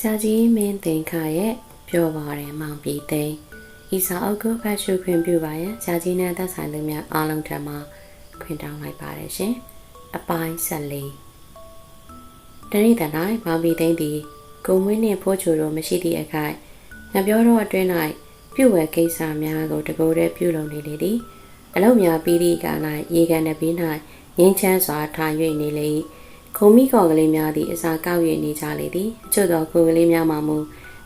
ဆရာကြီးမင်းသင်္ခါရဲ့ပြောပါတယ်မောင်ပြည်သိန်းဤစာအုပ်ကိုဖတ်ရှုခွင့်ပြုပါရန်ဆရာကြီးနဲ့သက်ဆိုင်သူများအားလုံးထံမှခွင့်တောင်းလိုက်ပါတယ်ရှင်အပိုင်း14တရိဒ၌မောင်ပြည်သိန်းသည်ကိုမွေးနှင့်ဖိုးချိုတို့မရှိသည့်အခိုက်ငပြောတော့အတွင်း၌ပြုဝယ်ကိစ္စများကိုတကိုယ်တည်းပြုလုပ်နေလေသည်အလုံးများပြီးသည့်ကာလ၌ရေကန်တဲ့ပြီး၌ငင်းချမ်းစွာထိုင်၍နေလေ၏ ခုံမိကော်ကလေးများသည်အစာကောက်၍နေကြလေသည်အချို့သောကိုယ်ကလေးများမှမူ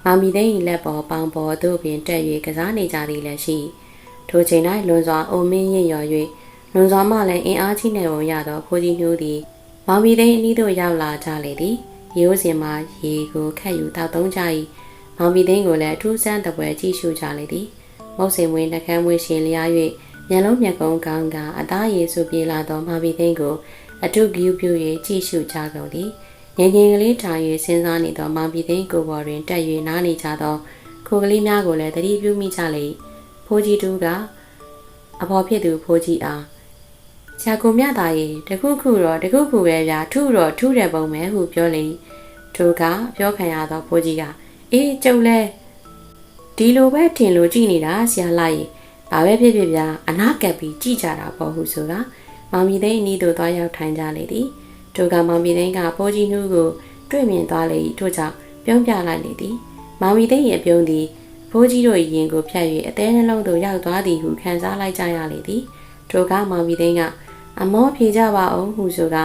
မောင်မီသိန်း၏လက်ပေါ်ပေါင်ပေါ်သို့ပင်တက်၍ကစားနေကြသည်လည်းရှိထိုချိန်၌လွန်စွာအုံမင်းရင့်ရော်၍လွန်စွာမှလည်းအင်အားကြီးနေပုံရသောဖိုးကြီးနှိုးသည်မောင်မီသိန်းအနီးသို့ရောက်လာကြလေသည်ရေဦးစင်မှာရေကိုခတ်ယူတောက်သုံးကြ၏မောင်မီသိန်းကိုလည်းအထူးဆန်းတပွဲကြည့်ရှုကြလေသည်မုတ်စင်မွေးနှကမ်းမွေးရှင်လျား၍မျက်လုံးမျက်ကုံးကောင်းကအသားရည်ဆူပြေလာသောမောင်မီသိန်းကို အထုဂီယူပြူ၍ကြည့်ရှုကြကုန်သည်ငငယ်ကလေးထား၍စဉ်းစားနေသောမောင်ပြည်သိန်းကိုပေါ်တွင်တက်၍နားနေကြသောခိုကလေးများကိုလည်းသတိပြုမိကြလေဖိုးကြီးတူကအဖော်ဖြစ်သူဖိုးကြီးအားဆရာကိုမြတ်သားရေတခုခုတော့တခုခုပဲဗျာထုတော့ထုတယ်ပုံပဲဟုပြောလေထိုကပြောခံရသောဖိုးကြီးကအေးကျုပ်လဲဒီလိုပဲထင်လို့ကြည်နေတာဆရာလိုက်ရေဘာပဲဖြစ်ဖြစ်ဗျာအနာကပ်ပြီးကြည်ကြတာပေါ့ဟုဆိုတာ မောင်မီသိန်းအနီးသို့သွားရောက်ထိုင်ကြလေသည်ထိုကမောင်မီသိန်းကဖိုးကြီးနှူးကိုတွေ့မြင်သွားလေ၏ထို့ကြောင့်ပြုံးပြလိုက်လေသည်မောင်မီသိန်းရဲ့ပြုံးသည်ဖိုးကြီးတို့၏ရင်ကိုဖြတ်၍အသေးနှလုံးသို့ရောက်သွားသည်ဟုခံစားလိုက်ကြရလေသည်ထိုကမောင်မီသိန်းကအမောဖြေကြပါအောင်ဟုဆိုက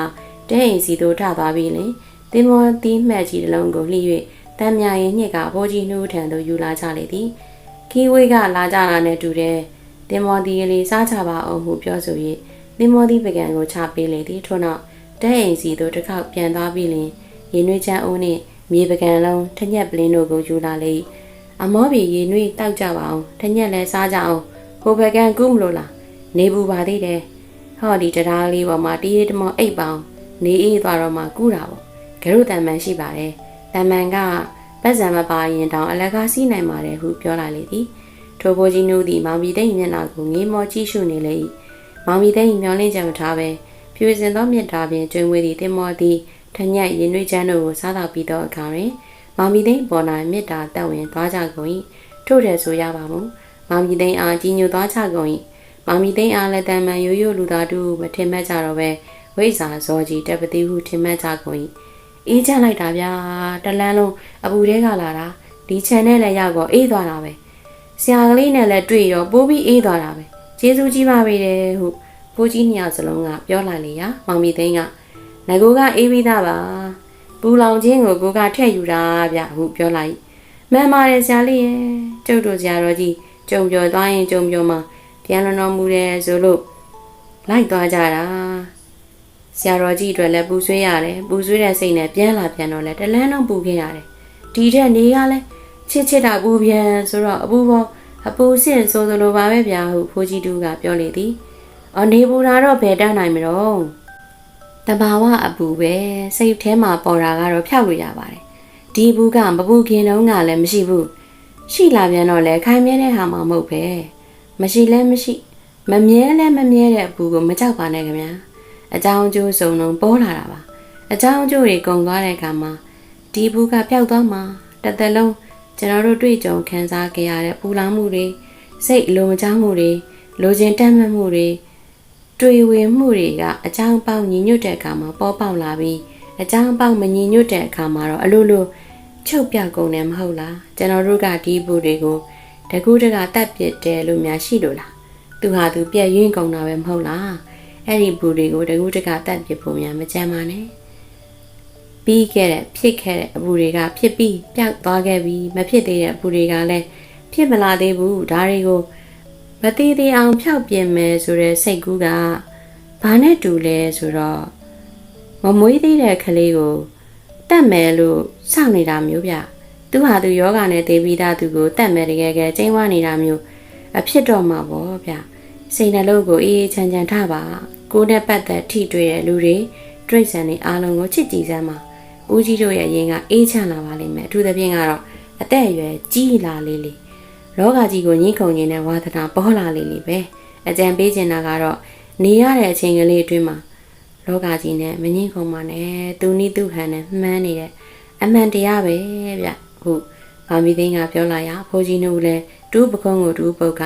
တဲအိမ်စီသို့ထသွားပြီးလင်တင်မောတီးမှက်ကြီးတစ်လုံးကိုလှီး၍တမ်းမြရင်ညစ်ကဖိုးကြီးနှူးထံသို့ယူလာကြလေသည်ခီးဝေးကလာကြတာနဲ့တူတဲ့တင်မောတီလေးစားကြပါအောင်ဟုပြောဆို၍ သင်္ဘောသီးပကံကိုချပေးလေသည်ထို့နောက်တဲအိမ်စီသို့တစ်ခေါက်ပြန်သွားပြီးလင်ရင်နွေးချမ်းအုံးနှင့်မြေပကံလုံးထညက်ပလင်းတို့ကိုယူလာလေအမောပြီရင်နွေးတောက်ကြပါအောင်ထညက်လည်းစားကြအောင်ဟိုပကံကူးမလို့လားနေဘူးပါသေးတယ်ဟောဒီတရားလေးပေါ်မှာတီးရီတမောအိတ်ပေါင်းနေအေးသွားတော့မှကူးတာပေါ့ဂရုတန်မှန်ရှိပါတယ်တန်မှန်ကပတ်စံမပါရင်တောင်အလကားစီးနိုင်ပါတယ်ဟုပြောလာလေသည်ထိုဘိုးကြီးနူးသည်မောင်ပြည်သိမ့်မျက်နှာကိုငေးမောကြည့်ရှုနေလေ၏ မောင်မီသိန်းမျောလင်းချက်မထားပဲပြွေစင်သောမြစ်တာပင်ကျွင်းဝေးသည့်တင်မောသည်ထညက်ရင်နှွေးချမ်းတို့ကိုစားတော့ပြီးသောအခါတွင်မောင်မီသိန်းပေါ်၌မြစ်တာတက်ဝင်သွားကြကုန်၏ထို့တယ်ဆိုရပါမူမောင်မီသိန်းအားကြီးညိုသွားကြကုန်၏မောင်မီသိန်းအားလည်းတန်မှန်ရိုးရိုးလူသားတို့မထင်မှတ်ကြတော့ပဲဝိဇ္ဇာဇောကြီးတက်ပတိဟုထင်မှတ်ကြကုန်၏အေးချမ်းလိုက်တာဗျာတလန်းလုံးအပူတဲကလာတာဒီခြံနဲ့လည်းရောက်တော့အေးသွားတာပဲဆရာကလေးနဲ့လည်းတွေ့ရောပိုးပြီးအေးသွားတာပဲ ကျေးဇူးကြီးပါပေတယ်ဟုဖိုးကြီးနှစ်ယောက်စလုံးကပြောလိုက်လေရာမောင်မီသိန်းကငကိုကအေးပြီးသားပါပူလောင်ခြင်းကိုကိုကထည့်ယူတာဗျဟုပြောလိုက်မှန်ပါတယ်ဆရာလေးရဲ့ကျုပ်တို့ဆရာတော်ကြီးကြုံပြောသွားရင်ကြုံပြောမှပြန်လွန်တော်မူတယ်ဆိုလို့လိုက်သွားကြတာဆရာတော်ကြီးအတွက်လည်းပူဆွေးရတယ်ပူဆွေးတဲ့စိတ်နဲ့ပြန်လာပြန်တော့လဲတလန်းလုံးပူခဲ့ရတယ်ဒီထက်နေကလည်းချစ်ချစ်တာပူပြန်ဆိုတော့အပူပေါ် အပူစင်ဆိုသလိုပါပဲဗျာဟုဖိုးကြီးတူကပြောလေသည်။အော်နေပူတာတော့ဘယ်တတ်နိုင်မလို့။တဘာဝအပူပဲစိတ်ထဲမှာပေါ်တာကတော့ဖျောက်လို့ရပါတယ်။ဒီဘူးကမပူခင်တုန်းကလည်းမရှိဘူး။ရှိလာပြန်တော့လေခိုင်မြဲတဲ့ဟာမှမဟုတ်ပဲ။မရှိလဲမရှိမမြဲလဲမမြဲတဲ့အပူကိုမကြောက်ပါနဲ့ခင်ဗျာ။အကြောင်းကျိုးစုံလုံးပေါ်လာတာပါ။အကြောင်းကျိုးတွေကုန်သွားတဲ့အခါမှာဒီဘူးကပျောက်သွားမှာတစ်သက်လုံး ကျွန်တော်တို့တွေ့ကြုံခံစားကြရတဲ့ပူလောင်မှုတွေစိတ်အလိုမချမှုတွေလိုချင်တတ်မှတ်မှုတွေတွေ့ဝေမှုတွေကအကြောင်းပေါက်ညီညွတ်တဲ့အခါမှာပေါ်ပေါက်လာပြီးအကြောင်းပေါက်မညီညွတ်တဲ့အခါမှာတော့အလိုလိုချုပ်ပြကုန်တယ်မဟုတ်လားကျွန်တော်တို့ကဒီဘူးတွေကိုတကူးတကတတ်ပစ်တယ်လို့များရှိလို့လားသူဟာသူပြက်ရင်းကုန်တာပဲမဟုတ်လားအဲ့ဒီဘူးတွေကိုတကူးတကတတ်ပစ်ဖို့များမကြမ်းပါနဲ့ ပြီးခဲ့တဲ့ဖြစ်ခဲ့တဲ့အပူတွေကဖြစ်ပြီးပျောက်သွားခဲ့ပြီးမဖြစ်သေးတဲ့အပူတွေကလည်းဖြစ်မလာသေးဘူးဒါတွေကိုမသေးသေးအောင်ဖျောက်ပြင်မယ်ဆိုတဲ့စိတ်ကူးကဘာနဲ့တူလဲဆိုတော့မမွေးသေးတဲ့ကလေးကိုတတ်မယ်လို့စောင့်နေတာမျိုးဗျသူဟာသူယောဂနဲ့တေးပြီးသားသူကိုတတ်မယ်တကယ်ကဲကျင်းဝနေတာမျိုးအဖြစ်တော့မှာပေါ့ဗျစိတ်နှလုံးကိုအေးအေးချမ်းချမ်းထားပါကိုယ်နဲ့ပတ်သက်ထိတွေ့တဲ့လူတွေတရိတ်ဆန်တွေအားလုံးကိုချစ်ကြည်စမ်းပါ ဦးကြီးတို့ရဲ့ရင်ကအေးချမ်းလာပါလိမ့်မယ်အထူးသဖြင့်ကတော့အသက်အရွယ်ကြီးလာလေးလေးလောကကြီးကိုညှိခုန်နေတဲ့ဝါသနာပေါ်လာလေးလေးပဲအကြံပေးချင်တာကတော့နေရတဲ့အချိန်ကလေးအတွင်းမှာလောကကြီးနဲ့မငြင်းခုန်ပါနဲ့သူနိသူဟန်နဲ့မှန်းနေတဲ့အအမှန်တရားပဲဗျဟုမောင်မီသိန်းကပြောလိုက်ရဖိုးကြီးနှုတ်လည်းတူးပကုံးကိုတူးပုတ်က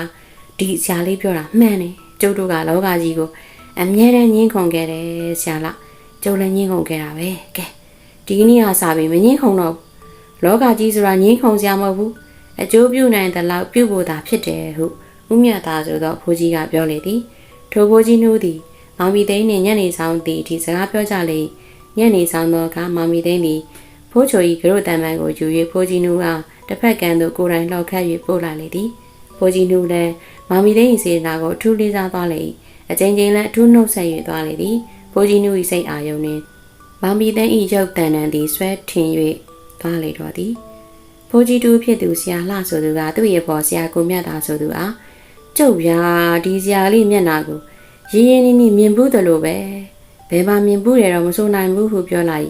ဒီဆရာလေးပြောတာမှန်တယ်ကျုပ်တို့ကလောကကြီးကိုအမြဲတမ်းညှင်းခုန်ခဲ့တယ်ဆရာလားကျုပ်လည်းညှင်းခုန်ခဲ့တာပဲကဲ ဒီကနေ့ကစပြီးမညှင်းခုန်တော့ဘူးလောကကြီးဆိုတာညှင်းခုန်စရာမဟုတ်ဘူးအကျိုးပြုနိုင်တဲ့လောက်ပြုဖို့သာဖြစ်တယ်ဟုဥမြတ်သားဆိုတော့ဖိုးကြီးကပြောလေသည်ထိုဖိုးကြီးနှုတ်သည်မောင်မီသိန်းနှင့်ညနေဆောင်သည်ဒီစကားပြောကြလေညနေဆောင်တော့ကမောင်မီသိန်းသည်ဖိုးချိုဤကရုတန်ပန်ကိုယူ၍ဖိုးကြီးနူးအားတစ်ဖက်ကံသို့ကိုယ်တိုင်လှောက်ခတ်၍ပို့လာလေသည်ဖိုးကြီးနူးလည်းမောင်မီသိန်း၏စေတနာကိုအထူးလေးစားသွားလေ၏အချိန်ချင်းလည်းအထူးနှုတ်ဆက်၍သွားလေသည်ဖိုးကြီးနူး၏စိတ်အာယုံနှင့် မောင်မီသိန်း၏ရုပ်တန်တန်သည်ဆွဲထင်၍သွားလေတော့သည်ဖိုးကြီးတူဖြစ်သူဆရာလှဆိုသူကသူ့ရဲ့ဘော်ဆရာကိုမြတ်တာဆိုသူအားကျုပ်ဗျာဒီဆရာလေးမျက်နာကိုရင်းရင်းနှီးနှီးမြင်ဘူးတယ်လို့ပဲဘယ်မှာမြင်ဘူးရတော့မဆိုနိုင်ဘူးဟုပြောလိုက်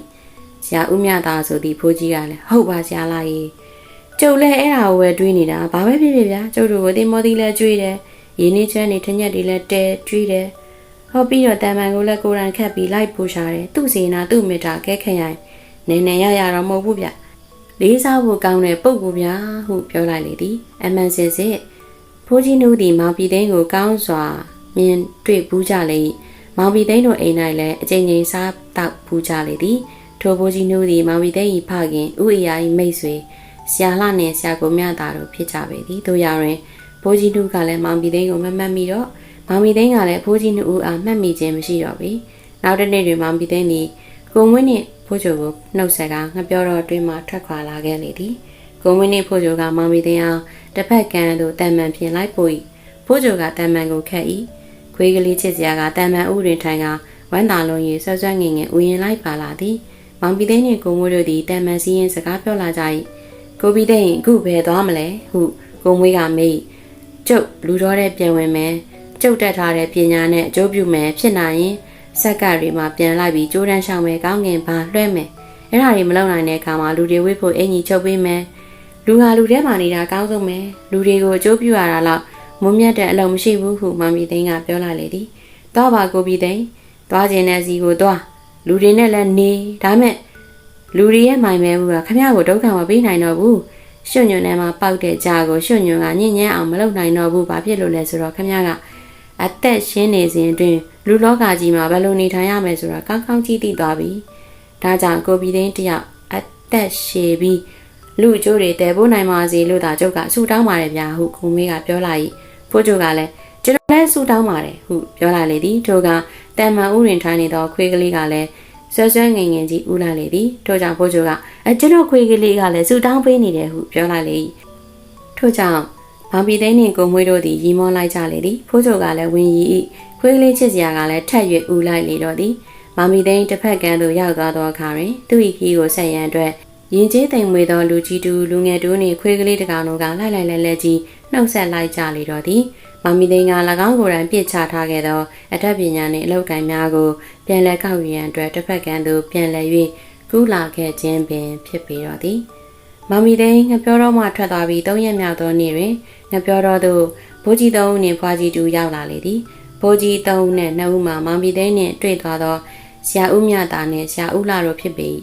ဆရာဦးမြသားဆိုသည်ဖိုးကြီးကလည်းဟုတ်ပါဆရာလာကြီးကျုပ်လည်းအဲ့ဒါကိုပဲတွေးနေတာဘာပဲဖြစ်ဖြစ်ဗျာကျုပ်တို့ကိုတင်မောသီလည်းကျွေးတယ်ရင်းနှီးချမ်းနေထညက်တွေလည်းတဲကျွေးတယ် ဟောပြီးတော့တန်ပန်ကိုလည်းကိုယ်တိုင်ခတ်ပြီးလိုက်ပို့ရှာတယ်သူ့စီနာသူ့မေတ္တာကဲခရိုင်နေနေရရတော့မဟုတ်ဘူးဗျလေးစားဖို့ကောင်းတဲ့ပုံကူဗျာဟုပြောလိုက်လေသည်အမှန်စစ်စစ်ဖိုးကြီးနှုတ်သည်မောင်ပြည်သိန်းကိုကောင်းစွာမြင်တွေ့ဘူးကြလေမောင်ပြည်သိန်းတို့အိမ်၌လည်းအချိန်ချင်းစားတောက်ဘူးကြလေသည်ထိုဘိုးကြီးနှုတ်သည်မောင်ဝီသိန်း၏ဖခင်ဥအရာ၏မိတ်ဆွေဆရာလှနှင့်ဆရာကိုမြတာတို့ဖြစ်ကြပေသည်တို့ရရင်ဘိုးကြီးနှုတ်ကလည်းမောင်ဝီသိန်းကိုမမှတ်မိတော့ မောင်ဝီသိန်းကလည်းဘိုးကြီးနှုတ်ဦးအားမှတ်မိခြင်းမရှိတော့ပြီနောက်တစ်နေ့တွင်မောင်ဝီသိန်းသည်ကိုဝင်းနှင့်ဖိုးချိုကိုနှုတ်ဆက်ကငပြောတော့အတွင်းမှထွက်ခွာလာခဲ့လေသည်ကိုဝင်းနှင့်ဖိုးချိုကမောင်ဝီသိန်းအားတစ်ဖက်ကန်းသို့တန်မှန်ဖြင့်လိုက်ပို့၏ဖိုးချိုကတန်မှန်ကိုခတ်၏ခွေးကလေးချစ်စရာကတန်မှန်ဥရင်ထိုင်ကဝမ်းသာလုံး၍ဆွဆွငင်ငင်ဥယင်လိုက်ပါလာသည်မောင်ပီသိန်းနှင့်ကိုမိုးတို့သည်တန်မန်စီးရင်စကားပြောလာကြ၏ကိုပီသိန်းအခုဘယ်သွားမလဲဟုကိုမွေးကမေးကျုပ်လူတော်တဲ့ပြန်ဝင်မယ် ကျုပ်တက်ထားတဲ့ပညာနဲ့အကျိုးပြုမယ်ဖြစ်နိုင်ရင်ဆက်ကတွေမှာပြန်လိုက်ပြီးကြိုးတန်းရှောင်မယ်ကောင်းငင်ပါလွှဲမယ်အဲ့ဒါတွေမလုပ်နိုင်တဲ့အခါမှာလူတွေဝိဖို့အင်ကြီးချုပ်ပေးမယ်လူဟာလူထဲမှာနေတာကောင်းဆုံးပဲလူတွေကိုအကျိုးပြုရတာတော့မုံမြတ်တဲ့အလုံးမရှိဘူးဟုမမီသိန်းကပြောလာလေသည်တော့ပါကိုပီသိန်းသွားခြင်းတဲ့စီကိုသွားလူတွေနဲ့လည်းနေဒါမဲ့လူတွေရဲ့မိုင်မဲဘူးကခမရကိုဒုက္ခမပေးနိုင်တော့ဘူးရွှွညွန်ထဲမှာပေါက်တဲ့ကြာကိုရွှွညွန်ကညင်ညမ်းအောင်မလုပ်နိုင်တော့ဘူးဘာဖြစ်လို့လဲဆိုတော့ခမရက အသက်ရှင်းနေစဉ်အတွင်းလူလောကကြီးမှာဘယ်လိုနေထိုင်ရမယ်ဆိုတာကောင်းကောင်းကြည့်သိသွားပြီဒါကြောင့်ကိုပီသိန်းတယောက်အသက်ရှည်ပြီးလူအကျိုးတွေတည်ဖို့နိုင်ပါစေလို့သာကျုပ်ကဆူတောင်းပါတယ်ဗျာဟုခုမေးကပြောလိုက်ဖိုးကျုပ်ကလည်းကျွန်တော်လည်းဆူတောင်းပါတယ်ဟုပြောလိုက်လေသည်ထိုကတန်မှန်ဥရင်ထိုင်နေသောခွေးကလေးကလည်းဆွဆွငင်ငင်ကြီးဥလိုက်လေသည်ထို့ကြောင့်ဖိုးကျိုကအကျွန်တော်ခွေးကလေးကလည်းဆူတောင်းပေးနေတယ်ဟုပြောလိုက်လေထို့ကြောင့် မောင်ပီသိန်းနှင့်ကိုမွေးတို့သည်ရီမောလိုက်ကြလေသည်ဖိုးကျိုကလည်းဝင်းရီ၏ခွေးကလေးချစ်စရာကလည်းထက်၍ဥလိုက်လေတော့သည်မောင်ပီသိန်းတစ်ဖက်ကန်းသို့ရောက်သွားသောအခါတွင်သူ၏ခီးကိုဆက်ရန်အတွက်ရင်ကျေးသိမ်မွေသောလူကြီးတူလူငယ်တူနှင့်ခွေးကလေးတစ်ကောင်တို့ကလိုက်လိုက်လဲလဲကြီးနှုတ်ဆက်လိုက်ကြလေတော့သည်မောင်မီသိန်းက၎င်းကိုယ်တိုင်ပြစ်ချထားခဲ့သောအထက်ပညာနှင့်အလောက်ကိုင်းများကိုပြန်လည်ကောက်ယူရန်အတွက်တစ်ဖက်ကန်းသို့ပြန်လည်၍ကူးလာခဲ့ခြင်းပင်ဖြစ်ပေတော့သည် မောင်မီသိန်းငပြောတော်မှထွက်သွားပြီး၃ရက်မြောက်သောနေ့တွင်ငပြောတော်သို့ဘိုးကြီးသုံးဦးနှင့်ဖွားကြီးတူရောက်လာလေသည်ဘိုးကြီးသုံးဦးနှင့်နှစ်ဦးမှမောင်မီသိန်းနှင့်တွေ့သွားသောဆရာဦးမြတာနှင့်ဆရာဦးလာတို့ဖြစ်ပေ၏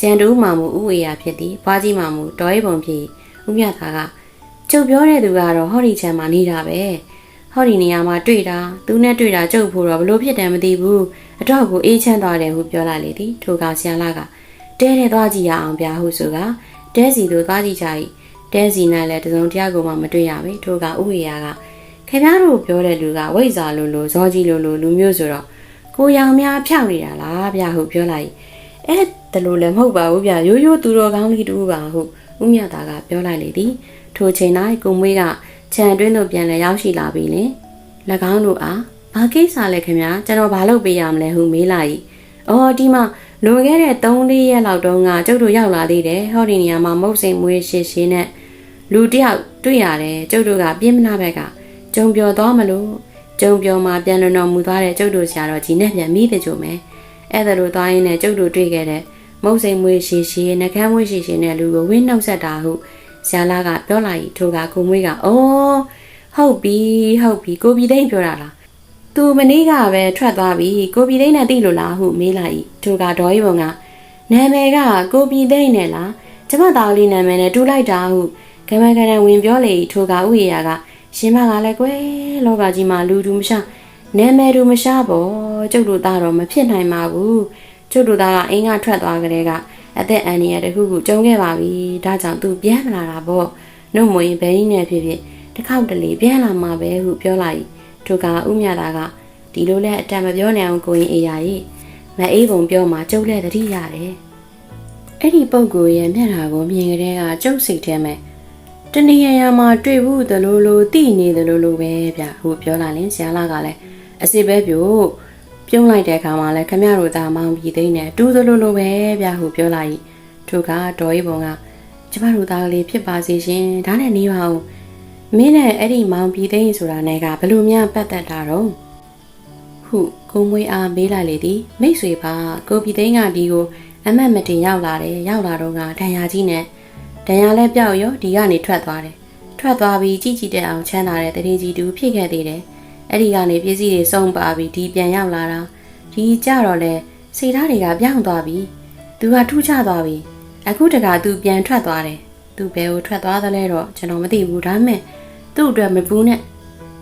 ကျန်တူးမှမူဥဝေယဖြစ်သည်ဖွားကြီးမှမူတော်ရိပ်ပုံဖြစ်ဦးမြတာကကျုပ်ပြောတဲ့သူကတော့ဟော်ဒီချမ်းမှာနေတာပဲဟော်ဒီနေရာမှာတွေ့တာသူနဲ့တွေ့တာကျုပ်ဖို့တော့ဘလို့ဖြစ်တယ်မသိဘူးအတော့ကိုအေးချမ်းသွားတယ်ဟုပြောလိုက်လေသည်ထိုကဆရာလာကတဲတဲ့သွားကြည့်ရအောင်ဗျာဟုဆိုက တဲစီတို့သွားကြည့်ကြ၏တဲစီ၌လည်းတစုံတယောက်ကိုမှမတွေ့ရပေထိုကဥဝေယကခင်ဗျားတို့ပြောတဲ့လူကဝိဇ္ဇာလိုလိုဇောကြီးလိုလိုလူမျိုးဆိုတော့ကိုရောင်များဖြောက်နေတာလားဗျာဟုပြောလိုက်အဲ့ဒါလိုလည်းမဟုတ်ပါဘူးဗျာရိုးရိုးသူတော်ကောင်းလေးတူပါဟုဥမြတာကပြောလိုက်လေသည်ထိုချိန်၌ကိုမွေးကခြံအတွင်းသို့ပြန်လည်ရောက်ရှိလာပြီလင်၎င်းတို့အားဘာကိစ္စလဲခင်ဗျာကျွန်တော်ဘာလုပ်ပေးရမလဲဟုမေးလိုက်။အော်ဒီမှာ လွန်ခဲ့တဲ့3-4ရက်လောက်တုန်းကကျုပ်တို့ရောက်လာသေးတယ်။ဟောဒီနေရာမှာမုတ်စိမ်မွေးရှည်ရှည်နဲ့လူတယောက်တွေ့ရတယ်ကျုပ်တို့ကပြင်းမနာဘက်ကကြုံပြောသွားမလို့ကြုံပြောမှာပြန်လွန်တော်မူသွားတဲ့ကျုပ်တို့ဆရာတော်ကြီးနဲ့ပြန်မိတဲ့ကြုံမယ်။အဲ့ဒါလိုသွားရင်းနဲ့ကျုပ်တို့တွေ့ခဲ့တဲ့မုတ်စိမ်မွေးရှည်ရှည်နှကမ်းမွေးရှည်ရှည်နဲ့လူကိုဝင်းနှုတ်ဆက်တာဟုဆရာလာကပြောလိုက်ထိုကကိုမွေးကအော်ဟုတ်ပြီဟုတ်ပြီကိုပြည်သိမ့်ပြောတာလား သူမနေ့ကပဲထွက်သွားပြီကိုပြည်သိမ့်နဲ့သိလို့လားဟုမေးလိုက်ထိုကဒေါ်ကြီးဘုံကနာမည်ကကိုပြည်သိမ့်နဲ့လားကျမသားလေးနာမည်နဲ့တူလိုက်တာဟုကမကရန်ဝင်ပြောလေထိုကဥယေယာကရှင်မကလည်းကွယ်လောကကြီးမှာလူတူမရှာနာမည်တူမရှာပေါ့ကျုပ်တို့သားတော့မဖြစ်နိုင်ပါဘူးကျုပ်တို့သားကအင်းကထွက်သွားကြတဲ့ကအသက်အန္တရာယ်တစ်ခုခုကြုံခဲ့ပါပြီဒါကြောင့်သူပြန်မလာတာပေါ့နှုတ်မွေဘဲကြီးနဲ့ဖြစ်ဖြစ်တစ်ခေါက်တလေပြန်လာမှာပဲဟုပြောလိုက် ထိုကဥမြတာကဒီလိုလဲအတံမပြောနိုင်အောင်ကိုရင်အေးရည်မအေးပုံပြောမှကျုပ်လည်းတတိရတယ်အဲ့ဒီပုံကိုရဲ့မျက်နှာကိုမြင်ကြတဲ့ကကျုပ်စိတ်ထဲမှာတနည်းရမှာတွေ့ဘူးသလိုလိုတိနေသလိုလိုပဲဗျဟုပြောလာရင်ဆရာလာကလည်းအစ်စ်ပဲပြို့ပြုံးလိုက်တဲ့အခါမှာလည်းခမရတို့သားမောင်ပြီးသိနေတူသလိုလိုပဲဗျဟုပြောလိုက်ထိုကဒေါ်ရီပုံကကျမတို့သားကလေးဖြစ်ပါစေရှင်ဒါနဲ့နေပါဦး မင်းနဲ့အဲ့ဒီမောင်ပြီးသိဆိုတာနဲ့ကဘလို့များပတ်သက်တာတော့ဟုကိုမွေးအားမေးလိုက်လေသည်မိတ်ဆွေပါကိုပြီးသိန်းကဒီကိုအမတ်မတင်ရောက်လာတယ်ရောက်လာတော့ကဒဏ်ရာကြီးနဲ့ဒဏ်ရာလည်းပြောက်ရောဒီကနေထွက်သွားတယ်ထွက်သွားပြီးကြည်ကြည်တဲ့အောင်ချမ်းသာတဲ့တရေကြီးတူဖြစ်ခဲ့သေးတယ်အဲ့ဒီကနေပစ္စည်းတွေစုံပါပြီးဒီပြန်ရောက်လာတာဒီကြတော့လဲစိတ်ဓာတ်တွေကပြောင်းသွားပြီသူကထူးခြားသွားပြီအခုတခါသူပြန်ထွက်သွားတယ် သူဘယ်ကိုထွက်သွားသလဲတော့ကျွန်တော်မသိဘူးဒါပေမဲ့သူ့အတွက်မပူးနဲ့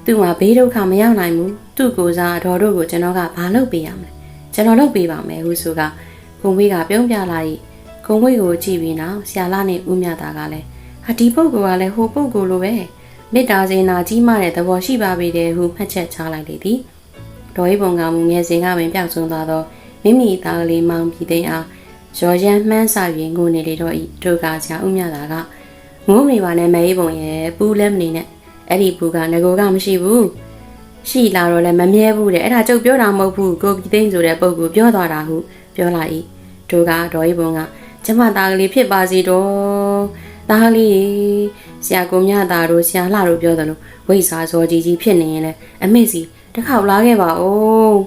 သူ့မှာဘေးဒုက္ခမရောက်နိုင်ဘူးသူ့ကိုယ်စားတော်တို့ကိုကျွန်တော်ကဘာလုပ်ပေးရမလဲကျွန်တော်လုပ်ပေးပါမယ်ဟုဆိုကဂုံဝေးကပြုံးပြလာ၏ဂုံဝေးကိုကြည့်ပြီးနောက်ဆရာလာနဲ့ဦးမြတာကလည်းဟာဒီပုဂ္ဂိုလ်ကလည်းဟိုပုဂ္ဂိုလ်လိုပဲမေတ္တာစေနာကြီးမားတဲ့သဘောရှိပါပေတယ်ဟုမှတ်ချက်ချလိုက်လေသည်ဒေါ်ဤပုံကမူငယ်စဉ်ကပင်ပြောက်ဆုံးသွားသောမိမိသားကလေးမောင်ပြည်သိန်းအား ရော်ရမ်းမှန်းစာရင်ငိုနေလေတော့ဤတို့ကဆရာဦးမြတာကငိုးမိပါနဲ့မဲဤပုံရဲ့ပူးလည်းမနေနဲ့အဲ့ဒီပူကငကိုကမရှိဘူးရှိလာတော့လည်းမမြဲဘူးတဲ့အဲ့ဒါကျုပ်ပြောတာမဟုတ်ဘူးကိုပြည်သိန်းဆိုတဲ့ပုံကိုပြောသွားတာဟုပြောလာ၏တို့ကဒေါ်ဤပုံကကျမသားကလေးဖြစ်ပါစေတော့သားလေးဆရာကိုမြတာတို့ဆရာလှတို့ပြောတယ်လို့ဝိစာစောကြီးကြီးဖြစ်နေရင်လည်းအမေစီတစ်ခေါက်လာခဲ့ပါဦး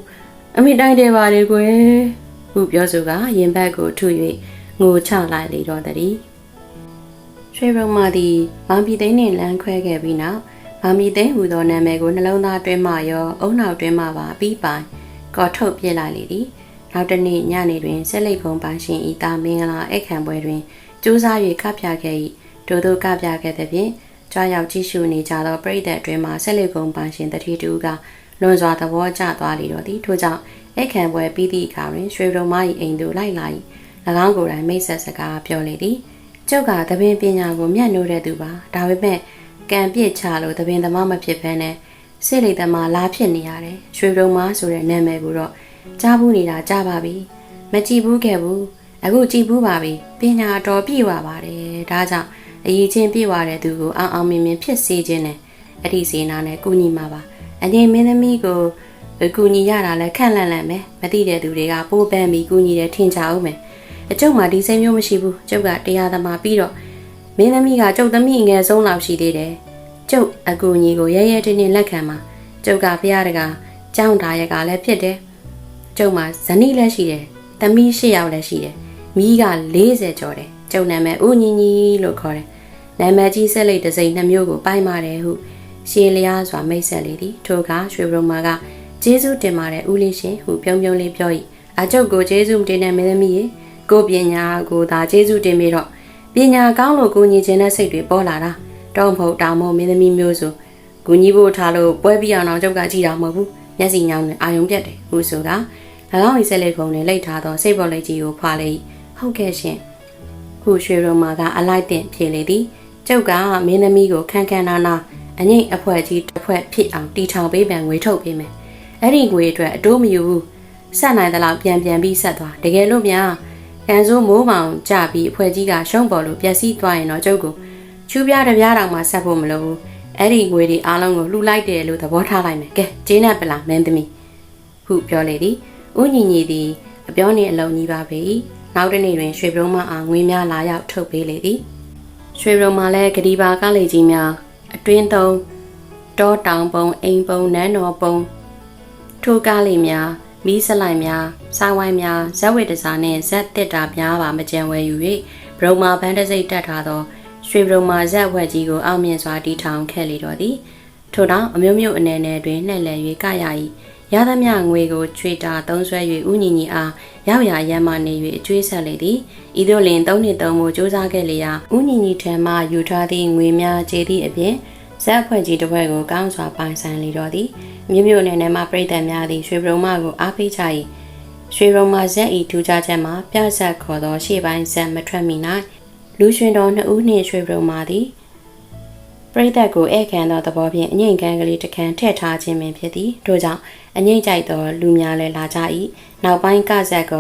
အမေတိုင်းတယ်ပါလေကွယ် ဟုပြောဆိုကရင်ဘက်ကိုထု၍ငိုချလိုက်လေတော့တည်းရွှေရုံမာသည်မောင်ပြည်သိန်းနှင့်လမ်းခွဲခဲ့ပြီးနောက်မောင်ပြည်သိန်းဟူသောနာမည်ကိုနှလုံးသားတွင်းမှရောအုံနောက်တွင်းမှပါပြီးပိုင်ကော်ထုတ်ပြစ်လိုက်လေသည်နောက်တနေ့ညနေတွင်ဆက်လက်ဖုံပိုင်ရှင်ဤသားမင်္ဂလာအခမ်းပွဲတွင်စူးစား၍ကပြခဲ့၏ဒို့တို့ကပြခဲ့သည်ဖြင့်ကြွားရောက်ကြည့်ရှုနေကြသောပရိသတ်တွင်မှဆက်လက်ဖုံပိုင်ရှင်တတိတူကလွန်စွာသဘောကျသွားလေတော့သည်ထို့ကြောင့် အခမ်းပွဲပြီးသည့်အခါတွင်ရွှေရုံမ၏အိမ်သို့လိုက်လာ၏၎င်းကိုယ်တိုင်မိတ်ဆက်စကားပြောလေသည်ကျုပ်ကသပင်ပညာကိုမျက်နှိုးတဲ့သူပါဒါပေမဲ့ကံပြစ်ချလို့သပင်သမားမဖြစ်ဘဲနဲ့စိတ်လိတ်သမားလာဖြစ်နေရတယ်ရွှေရုံမဆိုတဲ့နာမည်ကိုတော့ကြားဘူးနေတာကြားပါပြီမကြည့်ဘူးခဲ့ဘူးအခုကြည့်ဘူးပါပြီပညာတော်ပြည့်ဝပါတယ်ဒါကြောင့်အရေးချင်းပြည့်ဝတဲ့သူကိုအောင်အောင်မြင်မြင်ဖြစ်စေခြင်းနဲ့အဲ့ဒီစေနာနဲ့ကုညီမှာပါအငိမ့်မင်းသမီးကို ကူညီရတာလဲခန့်လန့်လန့်ပဲမသိတဲ့သူတွေကပိုးပန်းပြီးကူညီတယ်ထင်ကြအောင်မယ်အကျုပ်မှဒီစိတ်မျိုးမရှိဘူးကျုပ်ကတရားသမားပြီးတော့မင်းသမီးကကျုပ်သမီးငယ်ဆုံးလောက်ရှိသေးတယ်ကျုပ်အကူညီကိုရဲရဲတင်းတင်းလက်ခံမှာကျုပ်ကဖရားတကကြောင်းတာရကလည်းဖြစ်တယ်ကျုပ်မှဇနီးလည်းရှိတယ်သမီး၈ယောက်လည်းရှိတယ်မိက40ကျော်တယ်ကျုပ်နာမည်ဦးညီညီလို့ခေါ်တယ်နာမည်ကြီးဆက်လက်တစ်စိမ့်နှမျိုးကိုပိုင်ပါတယ်ဟုရှေလျားစွာမိတ်ဆက်လေသည်ထိုကရွှေဘရုံမာက ကျေးဇူးတင်ပါတယ်ဦးလေးရှင်ဟုပြုံးပြုံးလေးပြော၏အကျုပ်ကိုကျေးဇူးတင်တဲ့မင်းသမီးရေကိုပညာကိုသာကျေးဇူးတင်ပြီးတော့ပညာကောင်းလို့ကိုညီခြင်းတဲ့စိတ်တွေပေါ်လာတာတောင်းဖို့တောင်းဖို့မင်းသမီးမျိုးဆိုကိုညီဖို့ထားလို့ပွဲပြီးအောင်တော့ကျုပ်ကကြည့်တာမဟုတ်ဘူးမျက်စိညောင်းနဲ့အာယုံပြတ်တယ်ဟုဆိုတာ၎င်း၏ဆက်လက်ကုံနဲ့လိတ်ထားသောစိတ်ပေါ်လက်ကြီးကိုဖွာလေဟုတ်ကဲ့ရှင်ခုရွှေရုံမာကအလိုက်တင်ဖြေလေသည်ကျုပ်ကမင်းသမီးကိုခန်းခန်းနာနာအငိမ့်အဖွဲကြီးတစ်ဖွဲ့ဖြစ်အောင်တီထောင်ပေးပြန်ငွေထုတ်ပေးမယ် အဲ့ဒီငွေအတွက်အတိုးမယူဘူးဆက်နိုင်သလောက်ပြန်ပြန်ပြီးဆက်သွားတကယ်လို့များကန်စိုးမိုးမောင်ကြပြီးအဖွဲကြီးကရှုံးပေါ်လို့ပျက်စီးသွားရင်တော့ကျုပ်ကိုချူပြားတပြားတောင်မှဆက်ဖို့မလိုဘူးအဲ့ဒီငွေတွေအားလုံးကိုလှူလိုက်တယ်လို့သဘောထားလိုက်မယ်ကဲဂျင်းနဲ့ပလာမင်းသမီးဟုပြောလေသည်ဦးညီညီသည်အပြောနှင့်အလုံးကြီးပါပေနောက်တနေ့တွင်ရွှေဘုံမအားငွေများလာရောက်ထုတ်ပေးလေသည်ရွှေဘုံမလည်းဂဒီပါကားလေကြီးများအတွင်းသုံးတောတောင်ပုံအိမ်ပုံနန်းတော်ပုံ ထိုကားလေးများမီးစလိုက်များစားဝိုင်းများဇက်ဝိတစားနှင့်ဇက်တစ်တာများပါမကြံဝဲယူ၍ဘရုံမာဘန်းတစိတ်တက်ထားသောရွှေဘရုံမာဇက်ဝက်ကြီးကိုအောင်မြင်စွာတီထောင်ခဲ့လေတော်သည်ထို့တောင်အမျိုးမျိုးအနေနဲ့တွင်နှက်လည်၍ကရ၏ရသမျှငွေကိုချွေတာသုံးဆွဲ၍ဥညီညီအားရောက်ရရမ်းမှနေ၍အကျွေးဆက်လေသည်ဤသို့လင်သုံးနှစ်သုံးမှုစူးစမ်းခဲ့လျာဥညီညီထံမှယူထားသည့်ငွေများကျေသည့်အပြင် ဇက်အဖွဲ့ကြီးတစ်ဖွဲ့ကိုကောင်းစွာပိုင်ဆိုင်လေတော့သည်မြို့မြို့နယ်နယ်မှပြည်သက်များသည်ရွှေဘုံမကိုအားပေးကြ၏ရွှေဘုံမဇက်ဤထူးခြားချက်မှာပြဆက်ခေါ်သောရှေ့ပိုင်းဇက်မထွက်မီ၌လူရှင်တော်နှစ်ဦးနှင့်ရွှေဘုံမသည်ပရိသတ်ကိုဧည့်ခံသောသဘောဖြင့်အငိမ့်ကန်းကလေးတစ်ခန်းထည့်ထားခြင်းပင်ဖြစ်သည်ထို့ကြောင့်အငိမ့်ကြိုက်သောလူများလည်းလာကြ၏နောက်ပိုင်းကဇက်က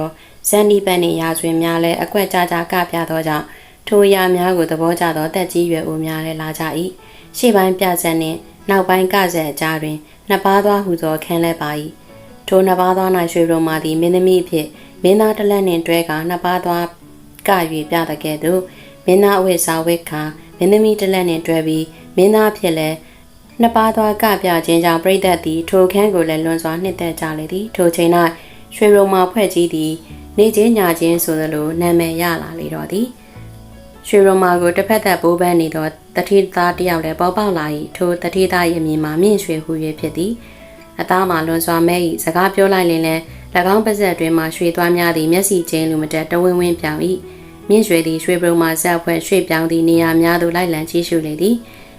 ဇန်နီပန်နှင့်ရာဇဝင်များလည်းအကွက်ကြကြကပြသောကြောင့်ထိုအရာများကိုသဘောကျသောတက်ကြီးရွယ်အိုများလည်းလာကြ၏ ရှေ့ပိုင်းပြဇက်နှင့်နောက်ပိုင်းကဇက်အကြားတွင်နှစ်ပါးသောဟူသောခန်းလဲပါ၏ထိုနှစ်ပါးသော၌ရွှေရုံမာသည်မင်းသမီးအဖြစ်မင်းသားတစ်လက်နှင့်တွဲကနှစ်ပါးသောက၍ပြတကဲ့သို့မင်းသားအဝိစာဝိခါမင်းသမီးတစ်လက်နှင့်တွဲပြီးမင်းသားဖြစ်လဲနှစ်ပါးသောကပြခြင်းကြောင့်ပြိသက်သည်ထိုခန်းကိုလည်းလွန်စွာနှစ်သက်ကြလေသည်ထိုချိန်၌ရွှေရုံမာဖွဲ့ကြီးသည် နေချင်းညာချင်းဆိုသလိုနာမည်ရလာလေတော့သည် ရွှေရုံမာကိုတစ်ဖက်သက်ပိုးပန်းနေသောတတိသားတယောက်လည်းပေါ်ပေါက်လာ၏ထိုတတိသားရဲ့အမည်မှာမြင့်ရွှေဟူ၍ဖြစ်သည်အသားမှာလွန်စွာမဲ၏စကားပြောလိုက်ရင်လည်း၎င်းပါဇက်အတွင်းမှာရွှေသွားများသည့်မျက်စိချင်းလူမတက်တဝင်းဝင်းပြောင်၏မြင့်ရွှေသည်ရွှေပရုံမှာဇက်ဖွဲ့ရွှေပြောင်းသည့်နေရာများသို့လိုက်လံချီးရှုလေသည်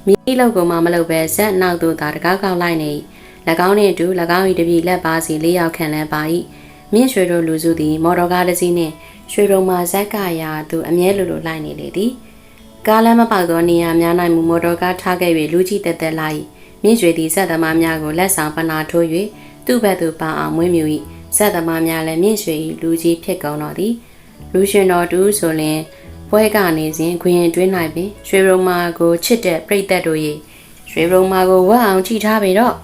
မိလောက်ကိုမှမလုပ်ပဲဇက်နောက်သို့သာတကားကောက်လိုက်နေ၏၎င်းနှင့်အတူ၎င်း၏တပည့်လက်ပါစီလေးယောက်ခန့်လည်းပါ၏ မြင့်ရွှေတို့လူစုသည် မော်တော်ကားတစ်စီးနှင့်ရွှေရုံမှာဇက်ကရာသူအမြဲလိုလိုလိုက်နေလေသည်ကားလမ်းမပေါက်သောနေရာများ၌မူမော်တော်ကားထားခဲ့၍လူကြီးတက်တက်လာ၏မြင့်ရွှေသည်ဇက်သမားများကိုလက်ဆောင်ပနာထိုး၍သူ့ဘက်သို့ပါအောင်မွေးမြူ၏ဇက်သမားများလည်းမြင့်ရွှေ၏လူကြီးဖြစ်ကုန်တော်သည်လူရှင်တော်တူဆိုလျင်ပွဲကနေစဉ်ခွင်တွင်း၌ပင်ရွှေရုံမာကိုချစ်တဲ့ပြိသက်တို့၏ရွှေရုံမာကိုဝတ်အောင်ကြည့်ထားပေတော့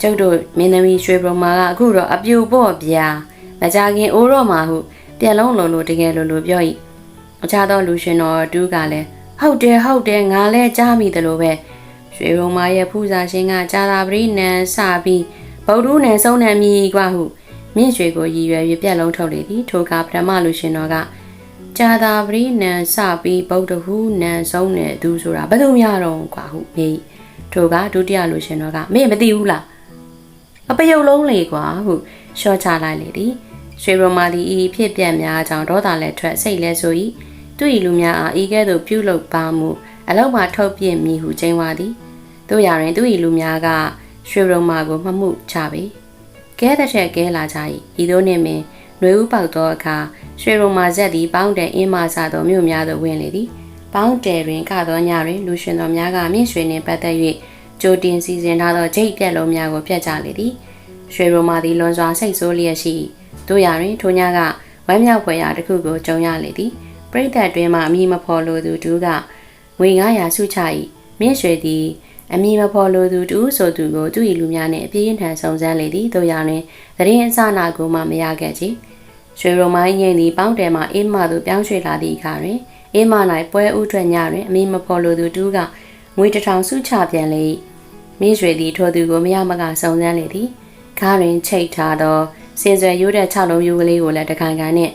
ကျုပ်တို့မင်းသမီးရွှေရုံမာကအခုတော့အပြူပေါ့ဗျာ မကြခင်အိုးတော့မှာဟုပြက်လုံးလုံးလိုတကယ်လိုလိုပြော၏အခြားသောလူရှင်တော်တူးကလည်းဟုတ်တယ်ဟုတ်တယ်ငါလည်းကြားမိတယ်လို့ပဲရွှေရုံမရဲ့ဖူးစာရှင်ကကြာတာပရိနန်စပြီးဗုဒ္ဓနဲ့ဆုံးနံမိကွာဟုမြင့်ရွှေကိုရည်ရွယ်၍ပြက်လုံးထုတ်လေသည်ထိုကပထမလူရှင်တော်ကကြာတာပရိနန်စပြီးဗုဒ္ဓဟူနန်ဆုံးနဲ့သူဆိုတာဘယ်သူများတော့ကွာဟုမေးထိုကဒုတိယလူရှင်တော်ကမင်းမသိဘူးလားအပယုတ်လုံးလေကွာဟုရှော့ချလိုက်လေသည် ရွှေရမာဒီဤဖြစ်ပြက်များကြောင့်ဒေါသလည်းထွက်စိတ်လည်းဆို၏သူ၏လူများအားဤကဲ့သို့ပြုလုပ်ပါမှုအလောက်မှထုတ်ပြစ်မိဟုကျင်းဝါသည်တို့ရရင်သူ၏လူများကရွှေရမာကိုမှမှုချပေကဲတဲ့ထက်ကဲလာကြ၏ဤသို့နှင့်ပင်ຫນွေဥပေါက်သောအခါရွှေရမာဇက်သည်ပေါင်းတဲ့အင်းမဆာသောမြို့များသို့ဝင်လေသည်ပေါင်းတယ်တွင်ကသောညတွင်လူရှင်တော်များကမြင့်ရွှေနှင့်ပတ်သက်၍ကြိုတင်စီစဉ်ထားသောဂျိတ်ပြက်လုံးများကိုဖျက်ချလေသည်ရွှေရမာသည်လွန်စွာစိတ်ဆိုးလျက်ရှိ တို့ရတွင်ထိုညကဝမ်းမြောက်ဖွယ်ရာတစ်ခုကိုကြုံရလေသည်ပရိသတ်တွင်မှအမိမဖော်လိုသူတူကငွေ900စုချ၏မြင့်ရွှေသည်အမိမဖော်လိုသူတူဆိုသူကိုသူ၏လူများနှင့်အပြင်းထန်ဆုံစမ်းလေသည်တို့ရတွင်သတင်းအစနာကိုမှမရခဲ့ချေရွှေရုံမိုင်းငိမ့်သည်ပေါင်းတယ်မှအင်းမသို့ပြောင်းရွှေ့လာသည့်အခါတွင်အင်းမ၌ပွဲဥထွက်ညတွင်အမိမဖော်လိုသူတူကငွေတထောင်စုချပြန်လေ၏မြင့်ရွှေသည်ထိုသူကိုမရမကစုံစမ်းလေသည်ခါတွင်ချိတ်ထားသော စင်စွယ်ရိုးတဲ့6လုံးယူကလေးကိုလည်းတခိုင်ခိုင်နဲ့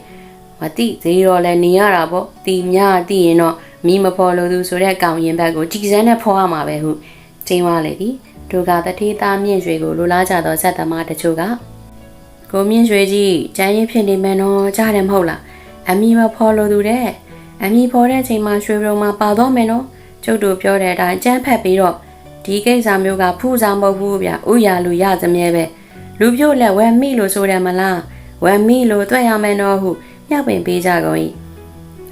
မတိသေးတော့လဲနေရတာပေါ့တီမြတိရင်တော့မိမဖော်လို့သူဆိုတဲ့ကောင်ရင်ဘက်ကိုကြည်စမ်းနဲ့ဖော်ရမှာပဲဟုကျင်းသွားလေသည်ဒုကတတိသားမြင့်ရွှေကိုလိုလားကြသောဇက်သမားတချို့ကကိုမြင့်ရွှေကြီးကျန်းရင်ဖြစ်နေမယ်နော်ကြားတယ်မဟုတ်လားအမိမဖော်လို့သူတဲ့အမိဖော်တဲ့ချိန်မှာရွှေရုံမှာပါတော့မယ်နော်ကျုပ်တို့ပြောတဲ့အတိုင်းကြမ်းဖက်ပြီးတော့ဒီကိစ္စမျိုးကဖူးစားမဟုတ်ဘူးဗျဥရလူရသမြဲပဲ လူပြို့လက်ဝဲမိလို့ဆိုတယ်မလားဝဲမိလို့တွေ့ရမယ်နော်ဟုမြောက်ပင်ပေးကြကုန်၏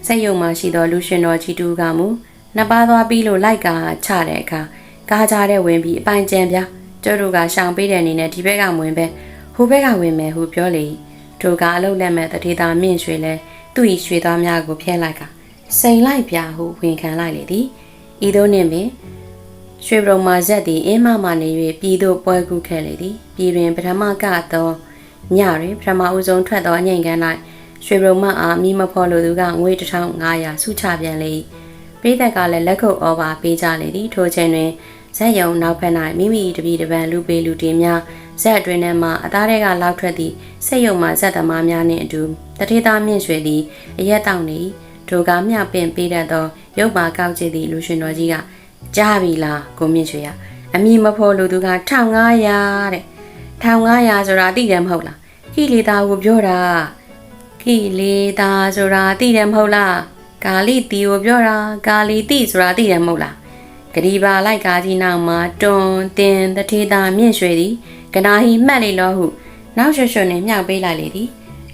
စိတ်ယုံမှရှိသောလူရှင်တော်ကြီးတူကမူနှစ်ပါးသွားပြီးလို့လိုက်ကာချတဲ့အခါကားကြတဲ့ဝင်ပြီးအပိုင်ကျန်ပြကျတို့ကရှောင်ပေးတဲ့အနေနဲ့ဒီဘက်ကဝင်ပဲဟိုဘက်ကဝင်မယ်ဟုပြောလေထိုကအလုတ်လက်မဲ့တတိတာမြင့်ရွှေလဲသူ့ဤရွှေသားများကိုဖျက်လိုက်ကစိန်လိုက်ပြဟုဝင်ခံလိုက်လေသည်ဤသို့နှင့်ပင် ရွှေပရုံမာဇက်သည်အင်းမမှနေ၍ပြည်သို့ပွဲကူးခဲ့လေသည်ပြည်တွင်ပထမကသောညတွင်ပထမဦးဆုံးထွက်သောအငိမ့်ကန်း၌ရွှေပရုံမအားမိမဖော်လိုသူကငွေ1500စုချပြန်လေပြည်သက်ကလည်းလက်ခုပ်ဩဘာပေးကြလေသည်ထိုချိန်တွင်ဇက်ယုံနောက်ဖက်၌မိမိတပည့်တပံလူပေလူတင်များဇက်အတွင်းထဲမှအသားတွေကလောက်ထွက်သည့်စိတ်ယုံမှဇက်သမားများနှင့်အတူတထေးသားမြင့်ရွှေသည်အရက်တောင်နေဒိုကမျှပင်ပေးတတ်သောရုပ်ပါကောက်ကြည့်သည့်လူရှင်တော်ကြီးက ကြားပြီလားကိုမြင့်ရွှေရအမိမဖော်လူသူက1500တဲ့1500ဆိုတာသိတယ်မဟုတ်လားကိလေသာကိုပြောတာကိလေသာဆိုတာသိတယ်မဟုတ်လားကာလိတီကိုပြောတာကာလီတိဆိုတာသိတယ်မဟုတ်လားဂရီပါလိုက်ကားကြီးနောက်မှာတွန်တင်တထေတာမြင့်ရွှေသည်ကနာဟီမှတ်လေလို့ဟုနောက်ရွှွှွနဲ့မြောက်ပေးလိုက်လေသည်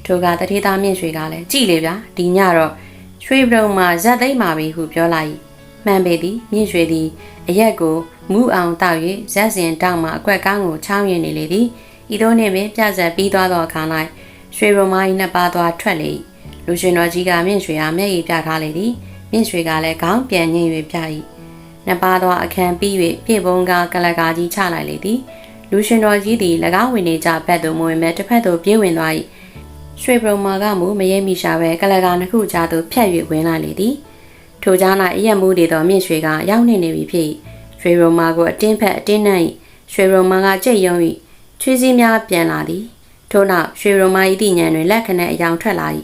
ထိုကတထေတာမြင့်ရွှေကလည်းကြည်လေဗျာဒီညတော့ရွှေပြုံမှာဇက်သိမ့်ပါပြီဟုပြောလိုက်၏ မှန်ပေသည်မြင့်ရွှေသည်အရက်ကိုမူအောင်တောက်၍ဇက်စင်တောက်မှအကွက်ကောင်းကိုချောင်းရင်နေလေသည်ဤသို့နှင့်ပင်ပြဆက်ပြီးသွားသောအခါ၌ရွှေရုံမ၏နှစ်ပါးသွားထွက်လေ၏လူရှင်တော်ကြီးကမြင့်ရွှေအားမျက်ရည်ပြထားလေသည်မြင့်ရွှေကလည်းခေါင်းပြန်ညှိ၍ပြ၏နှစ်ပါးသွားအခန်းပြီး၍ပြေပုံးကကလကာကြီးချလိုက်လေသည်လူရှင်တော်ကြီးသည်၎င်းဝင်နေကြဘက်သို့မဝင်မဲ့တစ်ဖက်သို့ပြေးဝင်သွား၏ရွှေပရုံမာကမူမရဲမိရှာပဲကလကာနှစ်ခုကြားသို့ဖြတ်၍ဝင်လာလေသည် ထိုကြား၌အရက်မူတွေသောမြင့်ရွှေကရောက်နေနေပြီဖြစ်၏ရွှေရုံမာကိုအတင်းဖက်အတင်းနှံ့၏ရွှေရုံမာကကြိတ်ယုံ၏ချွေးစည်းများပြန်လာသည်ထို့နောက်ရွှေရုံမာ၏တည်ညံတွင်လက်ခနဲ့အယောင်ထွက်လာ၏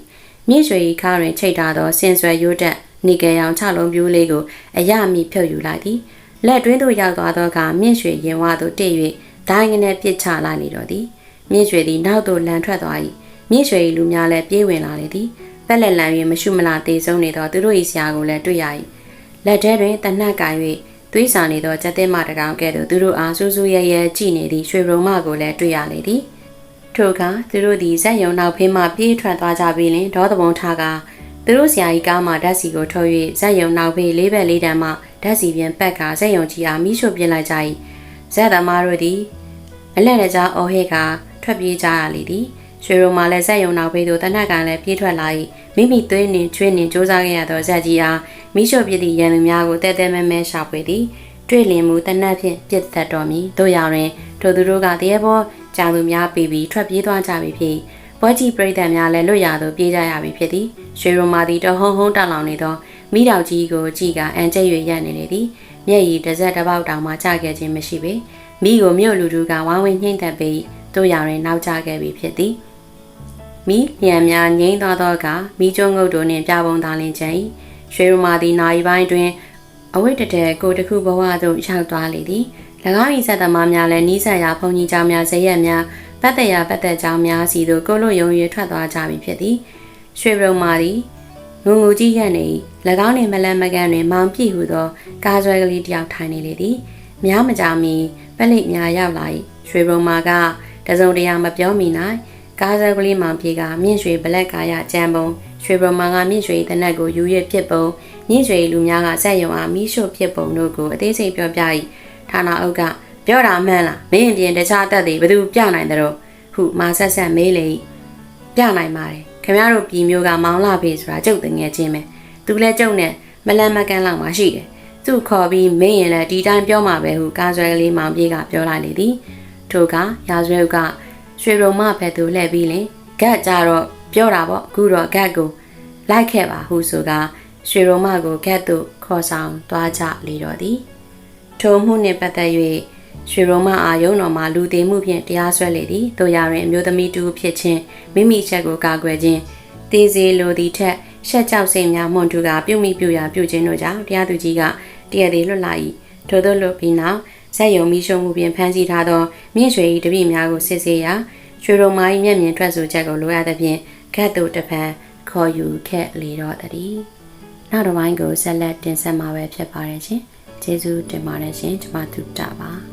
မြင့်ရွှေ၏ခါတွင်ချိတ်ထားသောဆင်ဆွယ်ရိုးတက်နီကယ်ရောင်ချလုံးပြိုးလေးကိုအရမီဖြုတ်ယူလိုက်သည်လက်တွင်းသို့ရောက်သွားသောအခါမြင့်ရွှေရင်ဝသို့တည့်၍ဒိုင်းငနဲ့ပစ်ချလိုက်လေတော့သည်မြင့်ရွှေသည်နောက်သို့လန်ထွက်သွား၏မြင့်ရွှေ၏လူများလည်းပြေးဝင်လာလေသည် ပက်လက်လန်၍မရှုမလားတေဆုံးနေသောသူတို့၏ဆရာကိုလည်းတွေ့ရ၏လက်ထဲတွင်တနက်ကင်၍သွေးစာနေသောကြက်တဲ့မတကောင်ကဲ့သို့သူတို့အားဆူဆူရဲရဲကြည့်နေသည့်ရွှေဘုံမကိုလည်းတွေ့ရလေသည်ထိုအခါသူတို့သည်ဇက်ယုံနောက်ဖေးမှပြေးထွက်သွားကြပြီးလင်ဒေါသဘုံထားကသူတို့ဆရာကြီးကားမှဓာတ်စီကိုထုတ်၍ဇက်ယုံနောက်ဖေးလေးဘက်လေးတန်းမှဓာတ်စီပြန်ပက်ကဇက်ယုံကြီးအားမိရှို့ပြစ်လိုက်ကြ၏ဇက်သမားတို့သည်အလက်လက်ကြားအော်ဟဲကထွက်ပြေးကြရလေသည် ရွှေရုံမှလည်းဇက်ယုံနောက်ဖေးသို့တနက်ကန်လည်းပြေးထွက်လာ၏မိမိသွေးနှင့်ချွေးနှင့်စူးစမ်းခဲ့ရသောဇက်ကြီးအားမိရှို့ပြစ်သည့်ရန်သူများကိုတဲတဲမဲမဲရှာဖွေသည်တွေ့လင်မှုတနက်ဖြင့်ပြစ်သက်တော်မူတို့ရောင်တွင်ထိုသူတို့ကတရေဘောကြောင်သူများပြီးပြီးထွက်ပြေးသွားကြပြီဖြစ်ပွဲကြီးပြည်သက်များလည်းလွတ်ရသို့ပြေးကြရပြီဖြစ်သည်ရွှေရုံမာသည်တဟုံဟုံတောင်လောင်နေသောမိတော်ကြီးကိုကြည့်ကအန်ကျဲ၍ရပ်နေလေသည်မျက်ရည်တစ်စက်တစ်ပေါက်တောင်မှကျခဲ့ခြင်းမရှိပေမိကိုမြို့လူလူကဝိုင်းဝန်းနှိမ့်သက်ပြီးတို့ရောင်တွင်နောက်ကျခဲ့ပြီဖြစ်သည် မိညံများငိမ့်သွားသောအခါမိကျုံငုတ်တို့နှင့်ပြပုံသားလင်းချင်၏ရွှေရုံမာသည်နာရီပိုင်းတွင်အဝိတ္တတဲကိုတခုဘဝသို့ရောက်သွားလေသည်၎င်း၏ဆက်သမားများလည်းနီးစပ်ရာဘုံကြီးကျောင်းများဇရက်များပတ်သက်ရာပတ်သက်ကျောင်းများစီသို့ကိုလို့ယုံရထွက်သွားကြပြီဖြစ်သည်ရွှေရုံမာသည်ငုံငူကြီးရက်နေ၎င်းနှင့်မလန်မကန်တွင်မောင်ပြည့်ဟုသော ကားဆွဲကလေးတစ်ယောက်ထိုင်နေလေသည်များမကြောင်မီပလိများရောက်လာ၏ရွှေရုံမာကတစုံတရာမပြောမိနိုင် ကားဆွဲကလေးမောင်ပြေကမြင့်ရွှေဘလက်ကာရကြံပုံရွှေဘုံမာကမြင့်ရွှေတနက်ကိုယူရဖြစ်ပုံမြင့်ရွှေလူများကစက်ယုံအားမိရှို့ဖြစ်ပုံတို့ကိုအသေးစိတ်ပြောပြ၏ဌာနအုပ်ကပြောတာမှန်လားမင်းပြင်တခြားတက်တွေဘယ်သူပြနိုင်တယ်တော့ဟုမာဆက်ဆက်မေးလေပြနိုင်ပါတယ်ခင်ဗျားတို့ပြည်မျိုးကမောင်လာဖေးဆိုတာကျုပ်တငယ်ချင်းပဲသူလည်းကျုပ်နဲ့မလန်မကန်လောက်မှရှိတယ်သူ့ခေါ်ပြီးမင်းရင်လည်းဒီတိုင်းပြောမှာပဲဟုကားဆွဲကလေးမောင်ပြေးကပြောလိုက်လေသည်ထိုကရာဇဝဲက ရွှေရုံမဖက်သူလှည့်ပြီးလင်ဂတ်ကြတော့ပြောတာပေါ့အခုတော့ဂတ်ကိုလိုက်ခဲ့ပါဟုဆိုကရွှေရုံမကိုဂတ်သို့ခေါ်ဆောင်သွားကြလေတော့သည်ထိုမှုနှင့်ပတ်သက်၍ရွှေရောမအာယုံတော်မှာလူသေးမှုဖြင့်တရားစွဲလေသည်တို့ရတွင်အမျိုးသမီးတူဖြစ်ခြင်းမိမိချက်ကိုကာကွယ်ခြင်းတေးစေလိုသည့်ထက်ရှက်ကြောက်စိတ်များမွန်တူကပြုတ်မိပြူရာပြုတ်ခြင်းတို့ကြောင့်တရားသူကြီးကတရသေးလွတ်လာ၏ထို့သောလွတ်ပြီးနောက် ဆက်ယုံမိရှုံမှုဖြင့်ဖမ်းဆီးထားသောမြင့်ရွှေ၏တပည့်များကိုစစ်ဆေးရာရွှေရုံမာ၏မျက်မြင်ထွက်ဆိုချက်ကိုလိုအပ်သဖြင့်ခတ်သို့တပံခေါ်ယူခဲ့လေတော့တည်းနောက်တစ်ပိုင်းကိုဆက်လက်တင်ဆက်မှာပဲဖြစ်ပါတယ်ရှင်ကျေးဇူးတင်ပါတယ်ရှင်ကျွန်မသူတာပါ